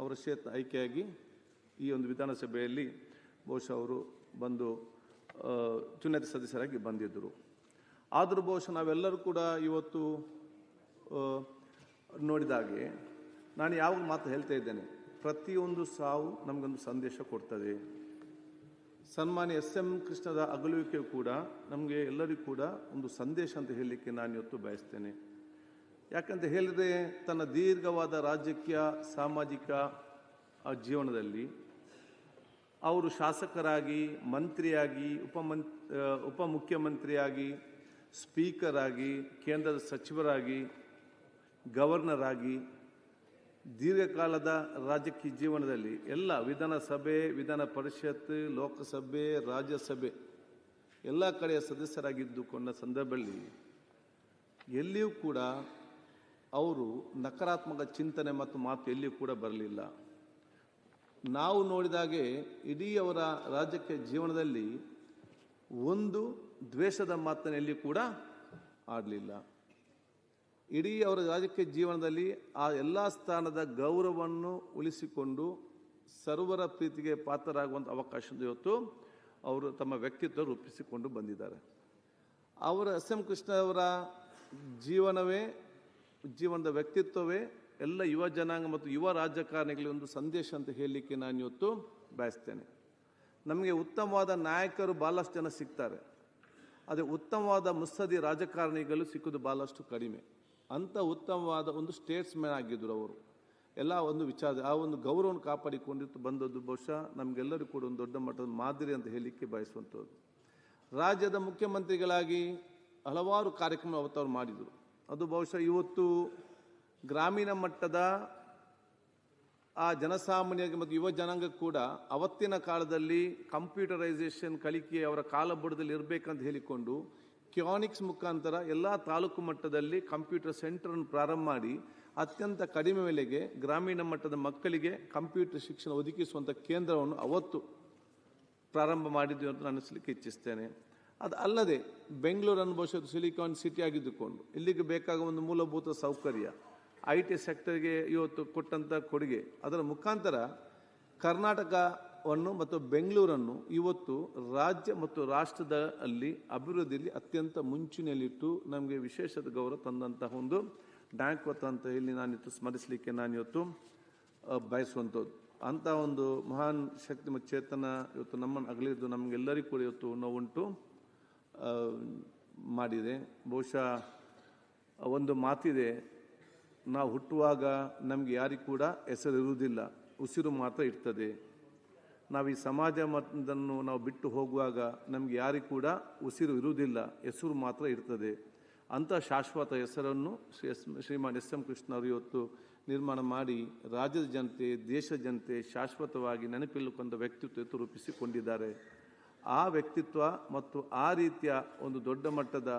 ಅವರ ಕ್ಷೇತ್ರ ಆಯ್ಕೆಯಾಗಿ ಈ ಒಂದು ವಿಧಾನಸಭೆಯಲ್ಲಿ ಬಹುಶಃ ಅವರು ಬಂದು ಚುನಾಯಿತ ಸದಸ್ಯರಾಗಿ ಬಂದಿದ್ದರು. ಆದರೂ ಬಹುಶಃ ನಾವೆಲ್ಲರೂ ಕೂಡ ಇವತ್ತು ನೋಡಿದಾಗೆ ನಾನು ಯಾವಾಗ ಮಾತು ಹೇಳ್ತಾ ಇದ್ದೇನೆ, ಪ್ರತಿಯೊಂದು ಸಾವು ನಮಗೊಂದು ಸಂದೇಶ ಕೊಡ್ತದೆ. ಸನ್ಮಾನ್ಯ ಎಸ್ ಎಂ ಕೃಷ್ಣದ ಅಗಲುವಿಕೆ ಕೂಡ ನಮಗೆ ಎಲ್ಲರಿಗೂ ಕೂಡ ಒಂದು ಸಂದೇಶ ಅಂತ ಹೇಳಲಿಕ್ಕೆ ನಾನು ಇವತ್ತು ಬಯಸ್ತೇನೆ. ಯಾಕಂತ ಹೇಳಿದರೆ ತನ್ನ ದೀರ್ಘವಾದ ರಾಜಕೀಯ ಸಾಮಾಜಿಕ ಜೀವನದಲ್ಲಿ ಅವರು ಶಾಸಕರಾಗಿ ಮಂತ್ರಿಯಾಗಿ ಉಪಮನ್ ಆ, ಉಪಮುಖ್ಯಮಂತ್ರಿಯಾಗಿ ಸ್ಪೀಕರ್ ಆಗಿ ಕೇಂದ್ರದ ಸಚಿವರಾಗಿ ಗವರ್ನರ್ ಆಗಿ ದೀರ್ಘಕಾಲದ ರಾಜಕೀಯ ಜೀವನದಲ್ಲಿ ಎಲ್ಲ ವಿಧಾನಸಭೆ ವಿಧಾನ ಪರಿಷತ್ ಲೋಕಸಭೆ ರಾಜ್ಯಸಭೆ ಎಲ್ಲ ಕಡೆಯ ಸದಸ್ಯರಾಗಿದ್ದುಕೊಂಡ ಸಂದರ್ಭದಲ್ಲಿ ಎಲ್ಲಿಯೂ ಕೂಡ ಅವರು ನಕಾರಾತ್ಮಕ ಚಿಂತನೆ ಮತ್ತು ಮಾತು ಎಲ್ಲಿಯೂ ಕೂಡ ಬರಲಿಲ್ಲ. ನಾವು ನೋಡಿದಾಗೆ ಇಡೀ ಅವರ ರಾಜಕೀಯ ಜೀವನದಲ್ಲಿ ಒಂದು ದ್ವೇಷದ ಮಾತನ್ನು ಎಲ್ಲಿಯೂ ಕೂಡ ಆಡಲಿಲ್ಲ. ಇಡೀ ಅವರ ರಾಜಕೀಯ ಜೀವನದಲ್ಲಿ ಆ ಎಲ್ಲ ಸ್ಥಾನದ ಗೌರವವನ್ನು ಉಳಿಸಿಕೊಂಡು ಸರ್ವರ ಪ್ರೀತಿಗೆ ಪಾತ್ರರಾಗುವಂಥ ಅವಕಾಶ ಇವತ್ತು ಅವರು ತಮ್ಮ ವ್ಯಕ್ತಿತ್ವ ರೂಪಿಸಿಕೊಂಡು ಬಂದಿದ್ದಾರೆ. ಅವರ ಎಸ್ ಎಂ ಕೃಷ್ಣ ಅವರ ಜೀವನವೇ ಜೀವನದ ವ್ಯಕ್ತಿತ್ವವೇ ಎಲ್ಲ ಯುವ ಜನಾಂಗ ಮತ್ತು ಯುವ ರಾಜಕಾರಣಿಗಳಿಗೆ ಒಂದು ಸಂದೇಶ ಅಂತ ಹೇಳಲಿಕ್ಕೆ ನಾನು ಇವತ್ತು ಬಯಸ್ತೇನೆ. ನಮಗೆ ಉತ್ತಮವಾದ ನಾಯಕರು ಭಾಳಷ್ಟು ಜನ ಸಿಗ್ತಾರೆ. ಆದರೆ ಉತ್ತಮವಾದ ಮುತ್ಸದಿ ರಾಜಕಾರಣಿಗಳು ಸಿಕ್ಕುದು ಭಾಳಷ್ಟು ಕಡಿಮೆ. ಅಂಥ ಉತ್ತಮವಾದ ಒಂದು ಸ್ಟೇಟ್ಸ್ಮ್ಯಾನ್ ಆಗಿದ್ದರು ಅವರು. ಎಲ್ಲ ಒಂದು ವಿಚಾರ, ಆ ಒಂದು ಗೌರವವನ್ನು ಕಾಪಾಡಿಕೊಂಡಿತ್ತು ಬಂದದ್ದು ಬಹುಶಃ ನಮಗೆಲ್ಲರೂ ಕೂಡ ಒಂದು ದೊಡ್ಡ ಮಟ್ಟದ ಮಾದರಿ ಅಂತ ಹೇಳಲಿಕ್ಕೆ ಬಯಸುವಂಥದ್ದು. ರಾಜ್ಯದ ಮುಖ್ಯಮಂತ್ರಿಗಳಾಗಿ ಹಲವಾರು ಕಾರ್ಯಕ್ರಮ ಅವತ್ತವ್ರು ಮಾಡಿದರು. ಅದು ಬಹುಶಃ ಇವತ್ತು ಗ್ರಾಮೀಣ ಮಟ್ಟದ ಆ ಜನಸಾಮಾನ್ಯರಿಗೆ ಮತ್ತು ಯುವ ಜನಾಂಗ ಕೂಡ ಅವತ್ತಿನ ಕಾಲದಲ್ಲಿ ಕಂಪ್ಯೂಟರೈಸೇಷನ್ ಕಲಿಕೆ ಅವರ ಕಾಲಬುಡದಲ್ಲಿ ಇರಬೇಕಂತ ಹೇಳಿಕೊಂಡು ಕ್ಯಾನಿಕ್ಸ್ ಮುಖಾಂತರ ಎಲ್ಲ ತಾಲೂಕು ಮಟ್ಟದಲ್ಲಿ ಕಂಪ್ಯೂಟರ್ ಸೆಂಟರನ್ನು ಪ್ರಾರಂಭ ಮಾಡಿ ಅತ್ಯಂತ ಕಡಿಮೆ ಬೆಲೆಗೆ ಗ್ರಾಮೀಣ ಮಟ್ಟದ ಮಕ್ಕಳಿಗೆ ಕಂಪ್ಯೂಟರ್ ಶಿಕ್ಷಣ ಒದಗಿಸುವಂಥ ಕೇಂದ್ರವನ್ನು ಅವತ್ತು ಪ್ರಾರಂಭ ಮಾಡಿದ್ವಿ ಅಂತ ನಾನು ಇಚ್ಛಿಸ್ತೇನೆ. ಅದು ಅಲ್ಲದೆ ಬೆಂಗಳೂರು ಅನುಭವಿಸೋದು ಸಿಲಿಕಾನ್ ಸಿಟಿ ಆಗಿದ್ದುಕೊಂಡು, ಇಲ್ಲಿಗೆ ಬೇಕಾಗುವ ಒಂದು ಮೂಲಭೂತ ಸೌಕರ್ಯ, ಐ ಟಿ ಸೆಕ್ಟರ್ಗೆ ಇವತ್ತು ಕೊಟ್ಟಂಥ ಕೊಡುಗೆ. ಅದರ ಮುಖಾಂತರ ಕರ್ನಾಟಕವನ್ನು ಮತ್ತು ಬೆಂಗಳೂರನ್ನು ಇವತ್ತು ರಾಜ್ಯ ಮತ್ತು ರಾಷ್ಟ್ರದ ಅಲ್ಲಿ ಅಭಿವೃದ್ಧಿಯಲ್ಲಿ ಅತ್ಯಂತ ಮುಂಚೂಣಿಯಲ್ಲಿಟ್ಟು ನಮಗೆ ವಿಶೇಷದ ಗೌರವ ತಂದಂತಹ ಒಂದು ಡ್ಯಾಂಕ್ವತ್ ಅಂತ ಹೇಳಿ ನಾನಿತ್ತು, ಸ್ಮರಿಸಲಿಕ್ಕೆ ನಾನಿವತ್ತು ಬಯಸುವಂಥದ್ದು. ಅಂಥ ಒಂದು ಮಹಾನ್ ಶಕ್ತಿ ಮತ್ತು ಚೇತನ ಇವತ್ತು ನಮ್ಮನ್ನು ಅಗಲಿದ್ದು ನಮಗೆಲ್ಲರಿಗೂ ಕೂಡ ಇವತ್ತು ನೋವುಂಟು. ಮಾಡಿದೆ. ಬಹುಶಃ ಒಂದು ಮಾತಿದೆ, ನಾವು ಹುಟ್ಟುವಾಗ ನಮಗೆ ಯಾರಿಗೂ ಕೂಡ ಹೆಸರಿರುವುದಿಲ್ಲ, ಉಸಿರು ಮಾತ್ರ ಇರ್ತದೆ. ನಾವು ಈ ಸಮಾಜ ಮತದನ್ನು ನಾವು ಬಿಟ್ಟು ಹೋಗುವಾಗ ನಮಗೆ ಯಾರಿಗೂ ಕೂಡ ಉಸಿರು ಇರುವುದಿಲ್ಲ, ಹೆಸರು ಮಾತ್ರ ಇರ್ತದೆ. ಅಂಥ ಶಾಶ್ವತ ಹೆಸರನ್ನು Shri S, Shriman S M Krishna ಅವರು ಇವತ್ತು ನಿರ್ಮಾಣ ಮಾಡಿ ರಾಜ್ಯದ ಜನತೆ, ದೇಶದ ಜನತೆ ಶಾಶ್ವತವಾಗಿ ನೆನಪಿಲ್ಲುಕೊಂಡ ವ್ಯಕ್ತಿತ್ವ ರೂಪಿಸಿಕೊಂಡಿದ್ದಾರೆ. ಆ ವ್ಯಕ್ತಿತ್ವ ಮತ್ತು ಆ ರೀತಿಯ ಒಂದು ದೊಡ್ಡ ಮಟ್ಟದ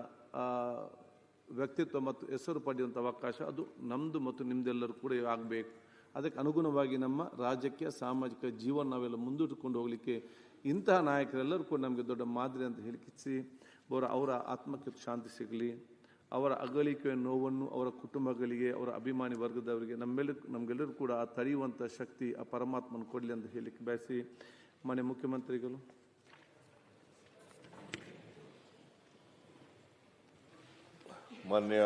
ವ್ಯಕ್ತಿತ್ವ ಮತ್ತು ಹೆಸರು ಪಡೆಯುವಂಥ ಅವಕಾಶ ಅದು ನಮ್ಮದು ಮತ್ತು ನಿಮ್ಮದೆಲ್ಲರೂ ಕೂಡ ಆಗಬೇಕು. ಅದಕ್ಕೆ ಅನುಗುಣವಾಗಿ ನಮ್ಮ ರಾಜಕೀಯ ಸಾಮಾಜಿಕ ಜೀವನ ನಾವೆಲ್ಲ ಮುಂದಿಟ್ಟುಕೊಂಡು ಹೋಗಲಿಕ್ಕೆ ಇಂತಹ ನಾಯಕರೆಲ್ಲರೂ ಕೂಡ ನಮಗೆ ದೊಡ್ಡ ಮಾದರಿ ಅಂತ ಹೇಳಿಕಿಸಿ ಅವರ ಅವರ ಆತ್ಮಕ್ಕೆ ಶಾಂತಿ ಸಿಗಲಿ, ಅವರ ಅಗಲಿಕೆಯ ನೋವನ್ನು, ಅವರ ಕುಟುಂಬಗಳಿಗೆ, ಅವರ ಅಭಿಮಾನಿ ವರ್ಗದವರಿಗೆ ನಮ್ಮೆಲ್ಲ ನಮಗೆಲ್ಲರೂ ಕೂಡ ಆ ತಡೆಯುವಂಥ ಶಕ್ತಿ ಆ ಪರಮಾತ್ಮನ ಕೊಡಲಿ ಅಂತ ಹೇಳಲಿಕ್ಕೆ ಬಯಸಿ ಮನೆ ಮುಖ್ಯಮಂತ್ರಿಗಳು. माननीय